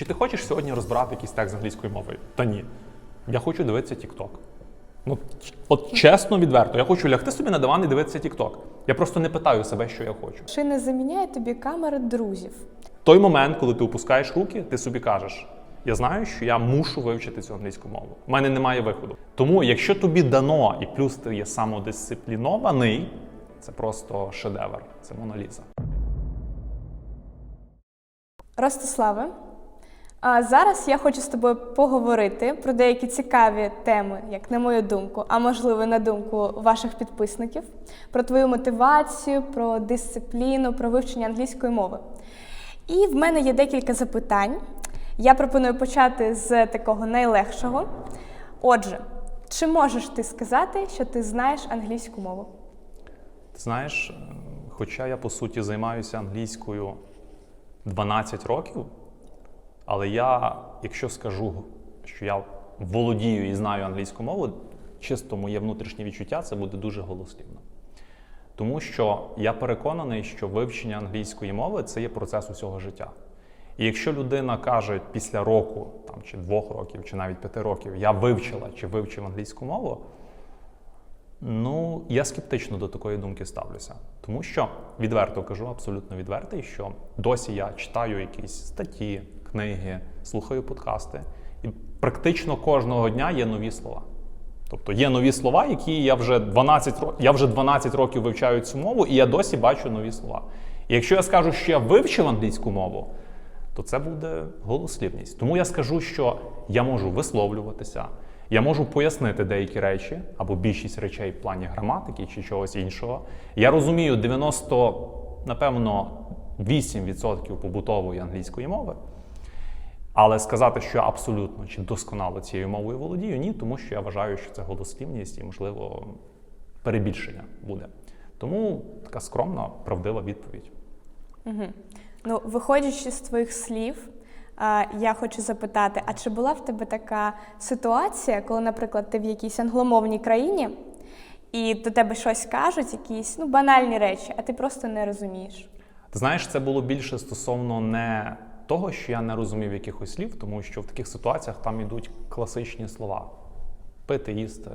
Чи ти хочеш сьогодні розбирати якийсь текст з англійською мовою? Та ні. Я хочу дивитися TikTok. Ну, от чесно, відверто, я хочу лягти собі на диван і дивитися TikTok. Я просто не питаю себе, що я хочу. Чи не заміняє тобі камери друзів? той момент, коли ти опускаєш руки, ти собі кажеш: я знаю, що я мушу вивчити цю англійську мову. У мене немає виходу. Тому, якщо тобі дано і плюс ти є самодисциплінований, це просто шедевр, це моноліза. Ростиславе, а зараз я хочу з тобою поговорити про деякі цікаві теми, як на мою думку, а можливо на думку ваших підписників, про твою мотивацію, про дисципліну, про вивчення англійської мови. І в мене є декілька запитань. Я пропоную почати з такого найлегшого. Отже, чи можеш ти сказати, що ти знаєш англійську мову? Знаєш, е, хоча я по суті займаюся англійською 12 років, але я, якщо скажу, що я володію і знаю англійську мову, чисто моє внутрішнє відчуття це буде дуже голослівно. Тому що я переконаний, що вивчення англійської мови це є процес усього життя. І якщо людина каже після року, там, чи двох років, чи навіть п'яти років, я вивчила чи вивчив англійську мову, Ну, я скептично до такої думки ставлюся, тому що відверто кажу, абсолютно відвертий, що досі я читаю якісь статті, книги, слухаю подкасти, і практично кожного дня є нові слова. Тобто є нові слова, які я вже 12 років, я вже 12 років вивчаю цю мову, і я досі бачу нові слова. І якщо я скажу, що я вивчив англійську мову, то це буде голослівність. Тому я скажу, що я можу висловлюватися, я можу пояснити деякі речі або більшість речей в плані граматики чи чогось іншого. Я розумію 90, напевно, 8% побутової англійської мови. Але сказати, що я абсолютно чи досконало цією мовою володію, ні, тому що я вважаю, що це голослівність і, можливо, перебільшення буде. Тому така скромна, правдива відповідь. Угу. Ну, виходячи з твоїх слів, я хочу запитати: а чи була в тебе така ситуація, коли, наприклад, ти в якійсь англомовній країні, і до тебе щось кажуть, якісь ну, банальні речі, а ти просто не розумієш? Ти знаєш, це було більше стосовно не того, що я не розумів якихось слів, тому що в таких ситуаціях там йдуть класичні слова: пити, їсти,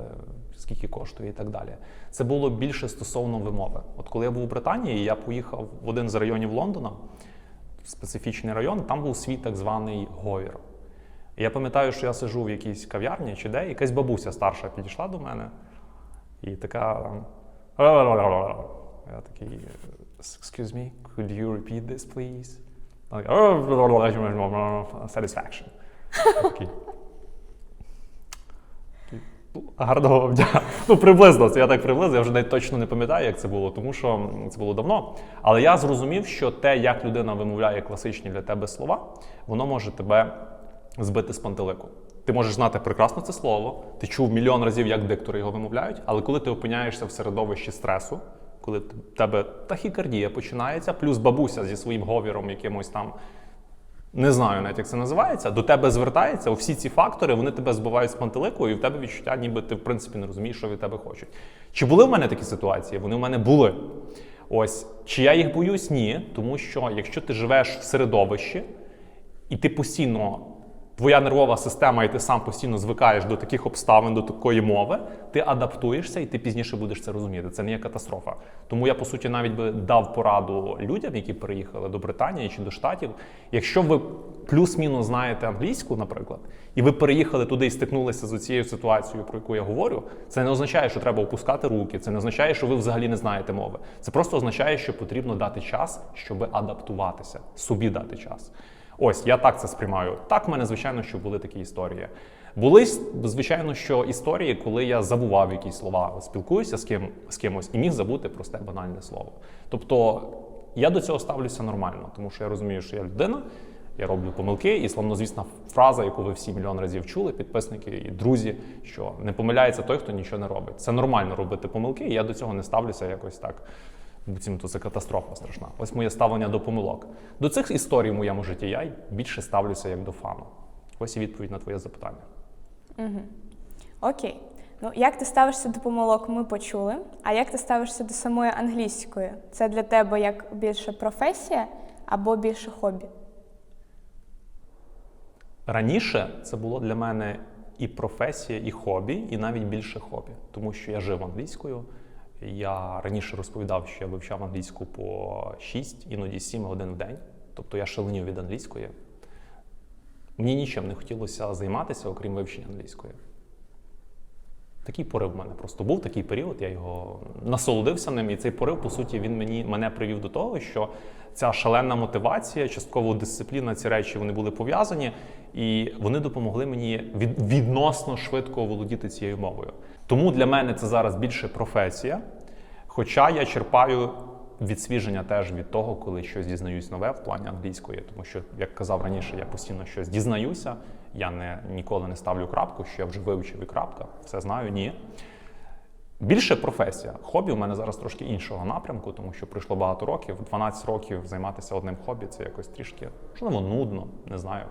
скільки коштує і так далі. Це було більше стосовно вимови. От коли я був у Британії, я поїхав в один з районів Лондона, специфічний район, там був свій так званий говір. Я пам'ятаю, що я сижу в якійсь кав'ярні чи де, якась бабуся старша підійшла до мене і така. Я такий, excuse me, could you repeat this, please? Вона така, Satisfaction. Такий. Гарного вам. Ну, приблизно, це я так приблизно, я вже навіть точно не пам'ятаю, як це було, тому що це було давно. Але я зрозумів, що те, як людина вимовляє класичні для тебе слова, воно може тебе збити з пантелику. Ти можеш знати прекрасно це слово, ти чув мільйон разів, як диктори його вимовляють, але коли ти опиняєшся в середовищі стресу, коли в тебе тахікардія починається, плюс бабуся зі своїм говіром якимось там не знаю навіть, як це називається, до тебе звертається, всі ці фактори вони тебе збивають з пантелику, і в тебе відчуття, ніби ти в принципі не розумієш, що від тебе хочуть. Чи були в мене такі ситуації? Вони в мене були. Ось чи я їх боюсь? Ні, тому що якщо ти живеш в середовищі і ти постійно. Твоя нервова система, і ти сам постійно звикаєш до таких обставин, до такої мови, ти адаптуєшся і ти пізніше будеш це розуміти. Це не є катастрофа. Тому я, по суті, навіть би дав пораду людям, які переїхали до Британії чи до Штатів. Якщо ви плюс-мінус знаєте англійську, наприклад, і ви переїхали туди і стикнулися з цією ситуацією, про яку я говорю, це не означає, що треба опускати руки, це не означає, що ви взагалі не знаєте мови. Це просто означає, що потрібно дати час, щоб адаптуватися, собі дати час. Ось я так це сприймаю. Так, в мене, звичайно, що були такі історії. Були, звичайно, що історії, коли я забував якісь слова, спілкуюся з ким з кимось і міг забути просте банальне слово. Тобто я до цього ставлюся нормально, тому що я розумію, що я людина, я роблю помилки, і славнозвісна фраза, яку ви всі мільйон разів чули, підписники і друзі, що не помиляється той, хто нічого не робить. Це нормально робити помилки, і я до цього не ставлюся якось так. Буцімто це катастрофа страшна. Ось моє ставлення до помилок. До цих історій в моєму житті я більше ставлюся як до фану. Ось і відповідь на твоє запитання. Угу. Окей. Ну, як ти ставишся до помилок, ми почули. А як ти ставишся до самої англійської? Це для тебе як більше професія або більше хобі? Раніше це було для мене і професія, і хобі, і навіть більше хобі, тому що я жив англійською. Я раніше розповідав, що я вивчав англійську по 6, іноді 7 годин в день. Тобто я шаленів від англійської. Мені нічим не хотілося займатися, окрім вивчення англійської. Такий порив в мене просто був такий період, я його насолодився ним, і цей порив, по суті, він мені мене привів до того, що ця шалена мотивація, частково дисципліна, ці речі вони були пов'язані, і вони допомогли мені від, відносно швидко володіти цією мовою. Тому для мене це зараз більше професія. Хоча я черпаю відсвіження теж від того, коли щось дізнаюсь нове в плані англійської, тому що, як казав раніше, я постійно щось дізнаюся. Я не, ніколи не ставлю крапку, що я вже вивчив і крапка, все знаю, ні. Більше професія. Хобі у мене зараз трошки іншого напрямку, тому що пройшло багато років. 12 років займатися одним хобі це якось трішки, можливо, нудно, не знаю.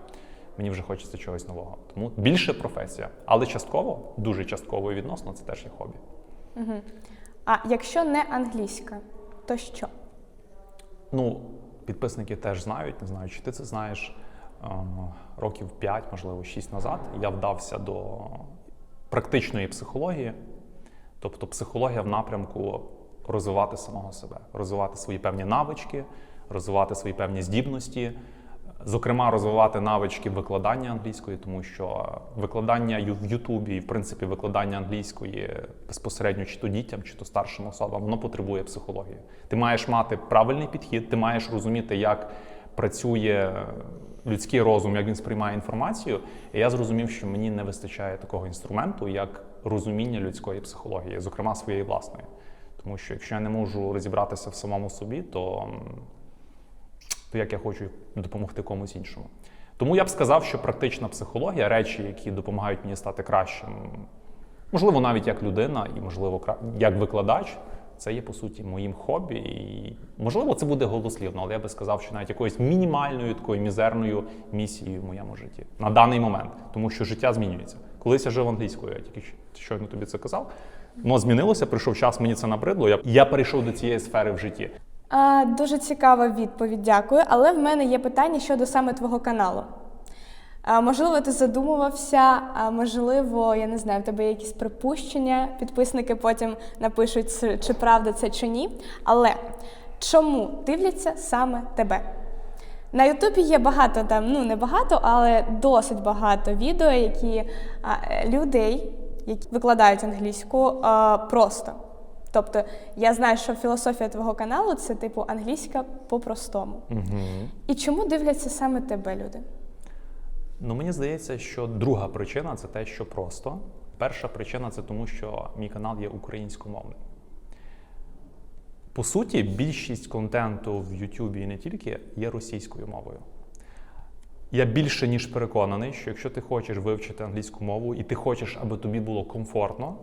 Мені вже хочеться чогось нового. Тому більше професія. Але частково, дуже частково і відносно, це теж є хобі. А якщо не англійська, то що? Ну, підписники теж знають, не знаю, чи ти це знаєш. Ем, Років 5, можливо, 6 назад я вдався до практичної психології, тобто психологія в напрямку розвивати самого себе, розвивати свої певні навички, розвивати свої певні здібності, зокрема, розвивати навички викладання англійської, тому що викладання в Ютубі і, в принципі, викладання англійської безпосередньо чи то дітям, чи то старшим особам, воно потребує психології. Ти маєш мати правильний підхід, ти маєш розуміти, як працює людський розум, як він сприймає інформацію. І я зрозумів, що мені не вистачає такого інструменту, як розуміння людської психології, зокрема своєї власної. Тому що якщо я не можу розібратися в самому собі, то, то як я хочу допомогти комусь іншому. Тому я б сказав, що практична психологія, речі, які допомагають мені стати кращим, можливо, навіть як людина, і можливо, як викладач, це є по суті моїм хобі. І можливо, це буде голослівно, але я би сказав, що навіть якоюсь мінімальною такою мізерною місією в моєму житті на даний момент, тому що життя змінюється. Колись я жив англійською, я тільки щойно тобі це казав. Воно змінилося, прийшов час, мені це набридло. Я, я перейшов до цієї сфери в житті. А, дуже цікава відповідь, дякую. Але в мене є питання щодо саме твого каналу. А, можливо, ти задумувався, а можливо, я не знаю, в тебе є якісь припущення, підписники потім напишуть, чи- правда це чи ні. Але чому дивляться саме тебе? На Ютубі є багато там, ну не багато, але досить багато відео, які а, е, людей, які викладають англійську а, просто. Тобто я знаю, що філософія твого каналу це типу англійська по-простому. Угу. І чому дивляться саме тебе люди? Ну, мені здається, що друга причина це те, що просто. Перша причина це тому, що мій канал є українськомовним. По суті, більшість контенту в Ютубі і не тільки є російською мовою. Я більше ніж переконаний, що якщо ти хочеш вивчити англійську мову і ти хочеш, аби тобі було комфортно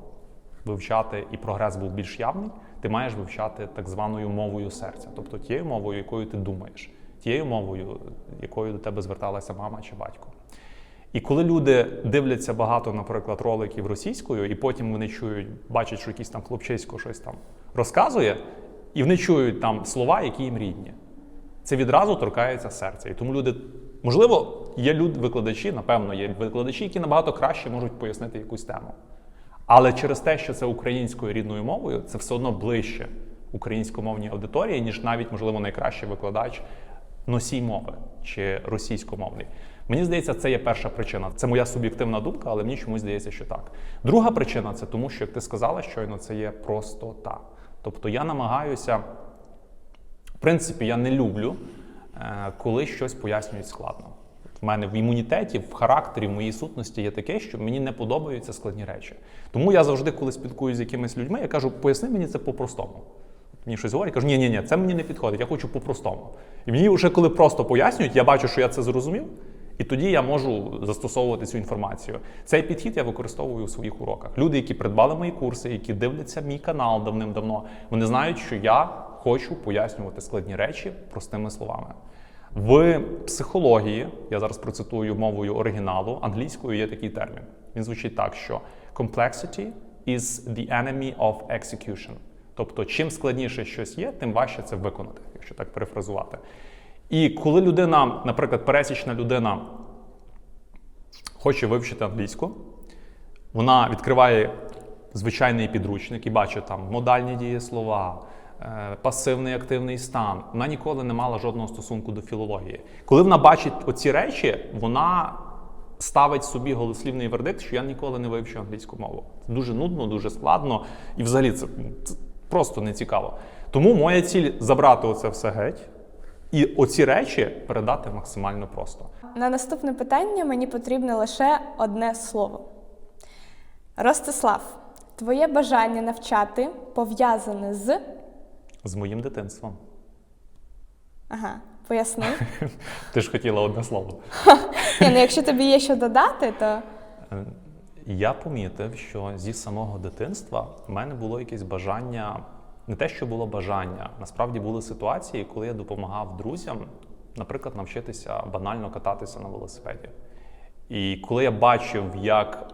вивчати і прогрес був більш явний, ти маєш вивчати так званою мовою серця, тобто тією мовою, якою ти думаєш, тією мовою, якою до тебе зверталася мама чи батько. І коли люди дивляться багато, наприклад, роликів російською, і потім вони чують, бачать, що якийсь там хлопчисько щось там розказує, і вони чують там слова, які їм рідні. Це відразу торкається серця. І тому люди, можливо, є люди, викладачі, напевно, є викладачі, які набагато краще можуть пояснити якусь тему. Але через те, що це українською рідною мовою, це все одно ближче українськомовній аудиторії, ніж навіть, можливо, найкращий викладач носій мови чи російськомовний. Мені здається, це є перша причина. Це моя суб'єктивна думка, але мені чомусь здається, що так. Друга причина це тому, що як ти сказала щойно, це є простота. Тобто я намагаюся, в принципі, я не люблю, е, коли щось пояснюють складно. В мене в імунітеті, в характері, в моїй сутності є таке, що мені не подобаються складні речі. Тому я завжди, коли спілкуюся з якимись людьми, я кажу, поясни мені це по-простому. Мені щось говорять, кажу, ні, ні, ні, це мені не підходить, я хочу по-простому. І мені вже коли просто пояснюють, я бачу, що я це зрозумів, і тоді я можу застосовувати цю інформацію. Цей підхід я використовую у своїх уроках. Люди, які придбали мої курси, які дивляться мій канал давним-давно, вони знають, що я хочу пояснювати складні речі простими словами. В психології, я зараз процитую мовою оригіналу, англійською є такий термін. Він звучить так, що complexity is the enemy of execution. Тобто, чим складніше щось є, тим важче це виконати, якщо так перефразувати. І коли людина, наприклад, пересічна людина хоче вивчити англійську, вона відкриває звичайний підручник і бачить там модальні дієслова, пасивний активний стан. Вона ніколи не мала жодного стосунку до філології. Коли вона бачить оці речі, вона ставить собі голослівний вердикт, що я ніколи не вивчу англійську мову. Це дуже нудно, дуже складно, і взагалі це просто не цікаво. Тому моя ціль забрати оце все геть і оці речі передати максимально просто. На наступне питання мені потрібно лише одне слово. Ростислав, твоє бажання навчати пов'язане з. З моїм дитинством. Ага, поясни. Ти ж хотіла одне слово. Ні, ну якщо тобі є що додати, то Е, Я помітив, що зі самого дитинства в мене було якесь бажання, не те, що було бажання, насправді були ситуації, коли я допомагав друзям, наприклад, навчитися банально кататися на велосипеді. І коли я бачив, як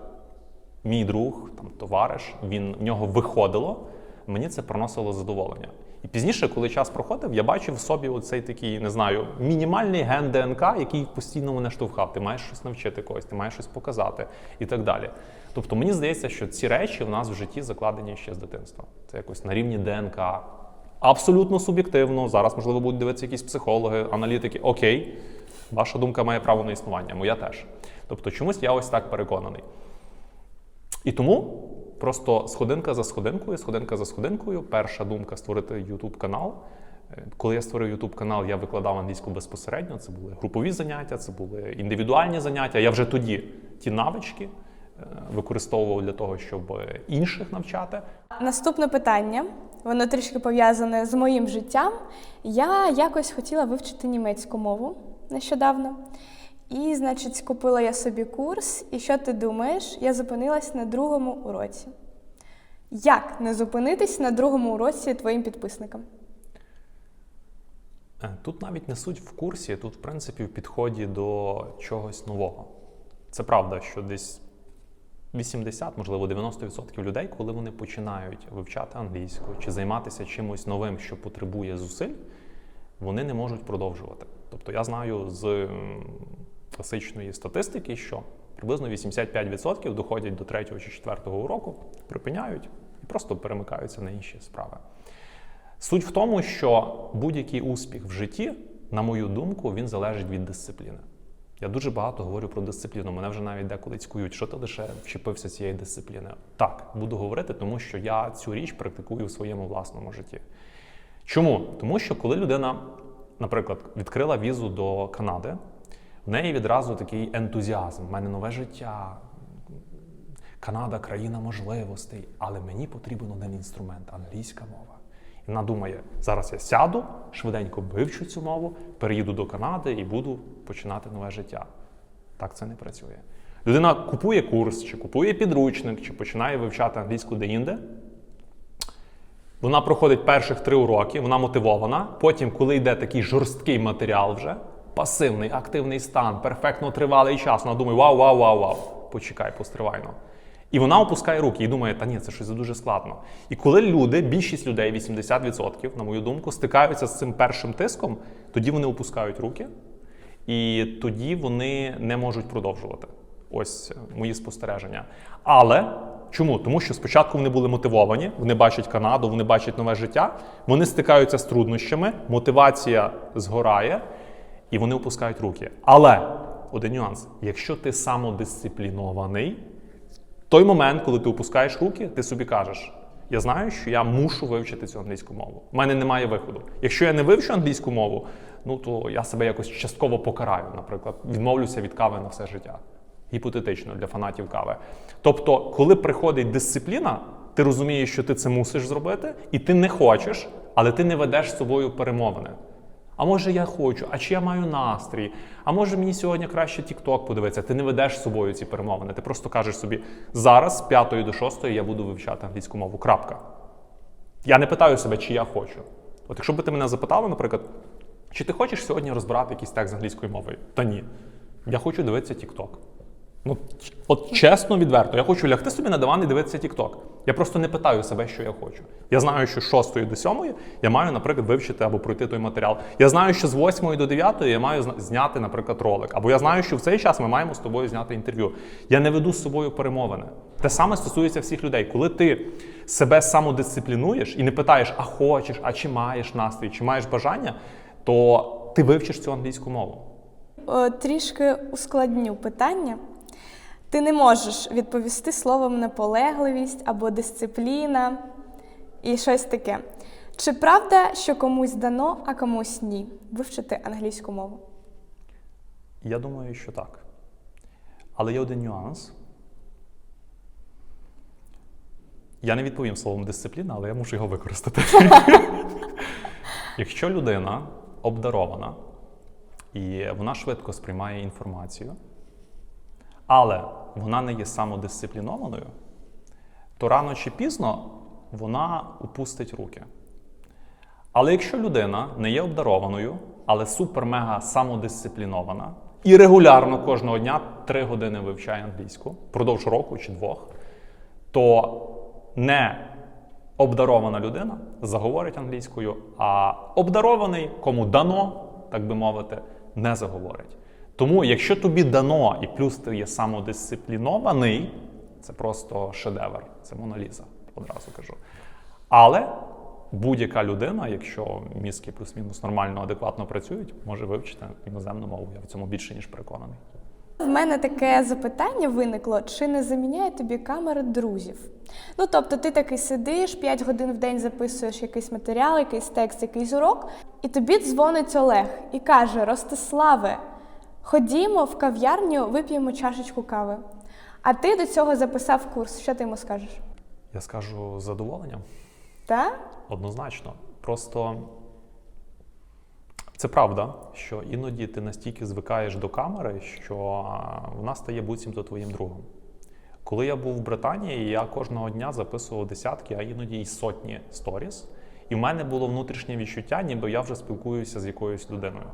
мій друг, там, товариш, він в нього виходило, мені це приносило задоволення. І пізніше, коли час проходив, я бачив в собі оцей такий, не знаю, мінімальний ген ДНК, який постійно мене штовхав. Ти маєш щось навчити когось, ти маєш щось показати і так далі. Тобто мені здається, що ці речі в нас в житті закладені ще з дитинства. Це якось на рівні ДНК. Абсолютно суб'єктивно. Зараз, можливо, будуть дивитися якісь психологи, аналітики. Окей, ваша думка має право на існування, моя теж. Тобто, чомусь я ось так переконаний. І тому просто сходинка за сходинкою, сходинка за сходинкою. Перша думка створити YouTube канал. Е, Коли я створив YouTube канал, я викладав англійську безпосередньо. Це були групові заняття, це були індивідуальні заняття. Я вже тоді ті навички е, використовував для того, щоб інших навчати. наступне питання. Воно трішки пов'язане з моїм життям. Я якось хотіла вивчити німецьку мову нещодавно. І, значить, купила я собі курс. І що ти думаєш? Я зупинилась на другому уроці. Як не зупинитись на другому уроці твоїм підписникам? Е, Тут навіть не суть в курсі, тут, в принципі, в підході до чогось нового. Це правда, що десь 80, можливо, 90% людей, коли вони починають вивчати англійську чи займатися чимось новим, що потребує зусиль, вони не можуть продовжувати. Тобто я знаю з класичної статистики, що приблизно 85% доходять до 3 чи 4 уроку, припиняють і просто перемикаються на інші справи. Суть в тому, що будь-який успіх в житті, на мою думку, він залежить від дисципліни. Я дуже багато говорю про дисципліну. Мене вже навіть деколи цькують, що ти лише вчепився цієї дисципліни. Так, буду говорити, тому що я цю річ практикую в своєму власному житті. Чому? Тому що коли людина, наприклад, відкрила візу до Канади, неї відразу такий ентузіазм. У мене нове життя, Канада країна можливостей, але мені потрібен один інструмент англійська мова. І вона думає, зараз я сяду, швиденько вивчу цю мову, переїду до Канади і буду починати нове життя. Так це не працює. Людина купує курс, чи купує підручник, чи починає вивчати англійську де-інде. Вона проходить перших три уроки, вона мотивована. Потім, коли йде такий жорсткий матеріал вже, пасивний, активний стан, перфектно тривалий час, вона думає, вау, вау, вау, вау, почекай, постривайно. І вона опускає руки і думає, та ні, це щось дуже складно. І коли люди, більшість людей, 80%, на мою думку, стикаються з цим першим тиском, тоді вони опускають руки, і тоді вони не можуть продовжувати. Ось мої спостереження. Але чому? Тому що спочатку вони були мотивовані, вони бачать Канаду, вони бачать нове життя, вони стикаються з труднощами, мотивація згорає, і вони опускають руки. Але один нюанс: якщо ти самодисциплінований, в той момент, коли ти опускаєш руки, ти собі кажеш: я знаю, що я мушу вивчити цю англійську мову. У мене немає виходу. Якщо я не вивчу англійську мову, ну то я себе якось частково покараю, наприклад, відмовлюся від кави на все життя. Гіпотетично для фанатів кави. Тобто, коли приходить дисципліна, ти розумієш, що ти це мусиш зробити, і ти не хочеш, але ти не ведеш з собою перемовини. А може я хочу, а чи я маю настрій? А може мені сьогодні краще TikTok подивитися? Ти не ведеш з собою ці перемовини. Ти просто кажеш собі, зараз з 5 до 6 я буду вивчати англійську мову. Крапка. Я не питаю себе, чи я хочу. От якщо б ти мене запитала, наприклад, чи ти хочеш сьогодні розбирати якийсь текст з англійською мовою? Та ні. Я хочу дивитися TikTok. Ну, от чесно, відверто, я хочу лягти собі на диван і дивитися TikTok. Я просто не питаю себе, що я хочу. Я знаю, що з 6 до 7 я маю, наприклад, вивчити або пройти той матеріал. Я знаю, що з 8 до 9 я маю зняти, наприклад, ролик. Або я знаю, що в цей час ми маємо з тобою зняти інтерв'ю. Я не веду з собою перемовини. Те саме стосується всіх людей. Коли ти себе самодисциплінуєш і не питаєш, а хочеш, а чи маєш настрій, чи маєш бажання, то ти вивчиш цю англійську мову. Е, Трішки ускладню питання. Ти не можеш відповісти словом наполегливість або дисципліна і щось таке. Чи правда, що комусь дано, а комусь ні? Вивчити англійську мову? Я думаю, що так. Але є один нюанс. Я не відповім словом дисципліна, але я мушу його використати. Якщо людина обдарована і вона швидко сприймає інформацію, але вона не є самодисциплінованою, то рано чи пізно вона упустить руки. Але якщо людина не є обдарованою, але супер-мега самодисциплінована і регулярно кожного дня три години вивчає англійську впродовж року чи двох, то не обдарована людина заговорить англійською, а обдарований, кому дано, так би мовити, не заговорить. Тому, якщо тобі дано і плюс ти є самодисциплінований, це просто шедевр, це моноліза, одразу кажу. Але будь-яка людина, якщо мізки плюс-мінус нормально, адекватно працюють, може вивчити іноземну мову. Я в цьому більше ніж переконаний. В мене таке запитання виникло: чи не заміняє тобі камери друзів? Ну тобто, ти такий сидиш 5 годин в день записуєш якийсь матеріал, якийсь текст, якийсь урок, і тобі дзвонить Олег і каже: Ростиславе, ходімо в кав'ярню, вип'ємо чашечку кави. А ти до цього записав курс. Що ти йому скажеш? Я скажу з задоволенням. Та? Однозначно. Просто це правда, що іноді ти настільки звикаєш до камери, що вона стає буцімто твоїм другом. Коли я був в Британії, я кожного дня записував десятки, а іноді й сотні сторіс. І в мене було внутрішнє відчуття, ніби я вже спілкуюся з якоюсь людиною.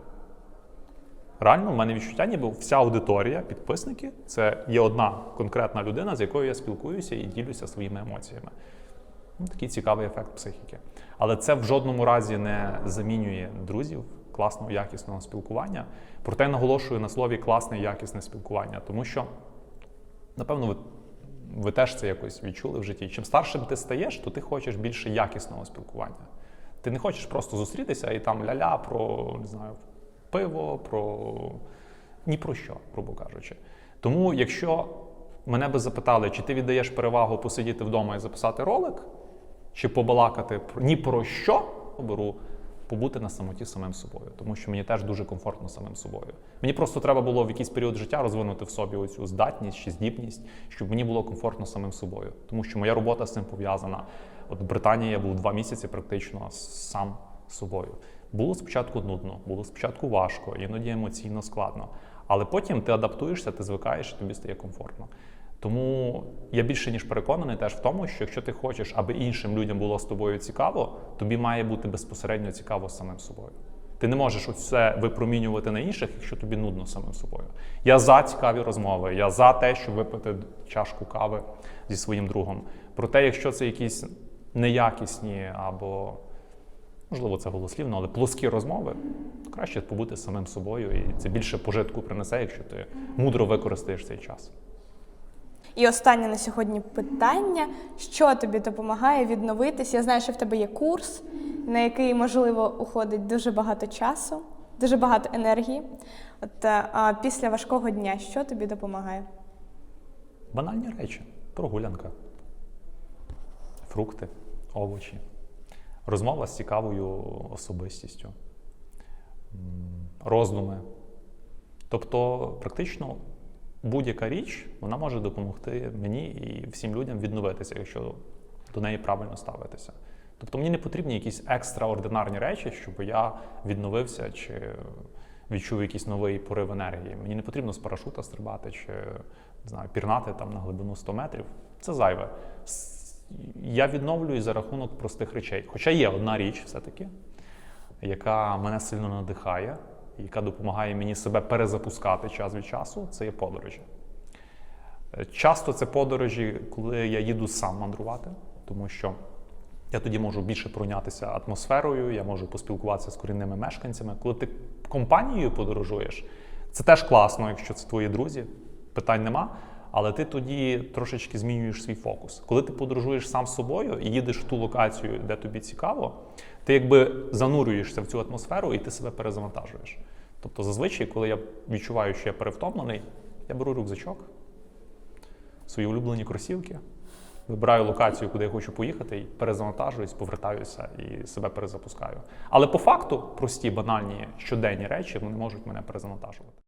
Реально, в мене відчуття, ніби вся аудиторія, підписники це є одна конкретна людина, з якою я спілкуюся і ділюся своїми емоціями. Ну, такий цікавий ефект психіки. Але це в жодному разі не замінює друзів, класного, якісного спілкування. Проте наголошую на слові класне, якісне спілкування, тому що, напевно, ви, ви теж це якось відчули в житті. Чим старшим ти стаєш, то ти хочеш більше якісного спілкування. Ти не хочеш просто зустрітися і там ля-ля про не знаю, пиво, про ні про що, грубо кажучи. Тому, якщо мене би запитали, чи ти віддаєш перевагу посидіти вдома і записати ролик, чи побалакати про ні про що, оберу побути на самоті самим собою, тому що мені теж дуже комфортно самим собою. Мені просто треба було в якийсь період життя розвинути в собі оцю здатність чи здібність, щоб мені було комфортно самим собою, тому що моя робота з цим пов'язана. От в Британії я був два місяці практично сам собою. Було спочатку нудно, було спочатку важко, іноді емоційно складно. Але потім ти адаптуєшся, ти звикаєш, тобі стає комфортно. Тому я більше ніж переконаний теж в тому, що якщо ти хочеш, аби іншим людям було з тобою цікаво, тобі має бути безпосередньо цікаво самим собою. Ти не можеш оце випромінювати на інших, якщо тобі нудно самим собою. Я за цікаві розмови, я за те, щоб випити чашку кави зі своїм другом. Проте, якщо це якісь неякісні або, можливо, це голослівно, але плоскі розмови, краще побути самим собою, і це більше пожитку принесе, якщо ти мудро використаєш цей час. І останнє на сьогодні питання: що тобі допомагає відновитись? Я знаю, що в тебе є курс, на який, можливо, уходить дуже багато часу, дуже багато енергії. От е, а після важкого дня, що тобі допомагає? Банальні речі. Прогулянка, фрукти, овочі, розмова з цікавою особистістю, роздуми. Тобто, практично будь-яка річ вона може допомогти мені і всім людям відновитися, якщо до неї правильно ставитися. Тобто мені не потрібні якісь екстраординарні речі, щоб я відновився чи відчув якийсь новий порив енергії. Мені не потрібно з парашута стрибати чи не знаю, пірнати там на глибину 100 метрів. Це зайве. Я відновлююсь за рахунок простих речей. Хоча є одна річ все-таки, яка мене сильно надихає, яка допомагає мені себе перезапускати час від часу, це є подорожі. Часто це подорожі, коли я їду сам мандрувати, тому що я тоді можу більше пройнятися атмосферою, я можу поспілкуватися з корінними мешканцями. Коли ти компанією подорожуєш, це теж класно, якщо це твої друзі, питань нема. Але ти тоді трошечки змінюєш свій фокус. Коли ти подорожуєш сам з собою і їдеш в ту локацію, де тобі цікаво, ти якби занурюєшся в цю атмосферу і ти себе перезавантажуєш. Тобто, зазвичай, коли я відчуваю, що я перевтомлений, я беру рюкзачок, свої улюблені кросівки, вибираю локацію, куди я хочу поїхати, і перезавантажуюсь, повертаюся і себе перезапускаю. Але по факту прості, банальні щоденні речі вони можуть мене перезавантажувати.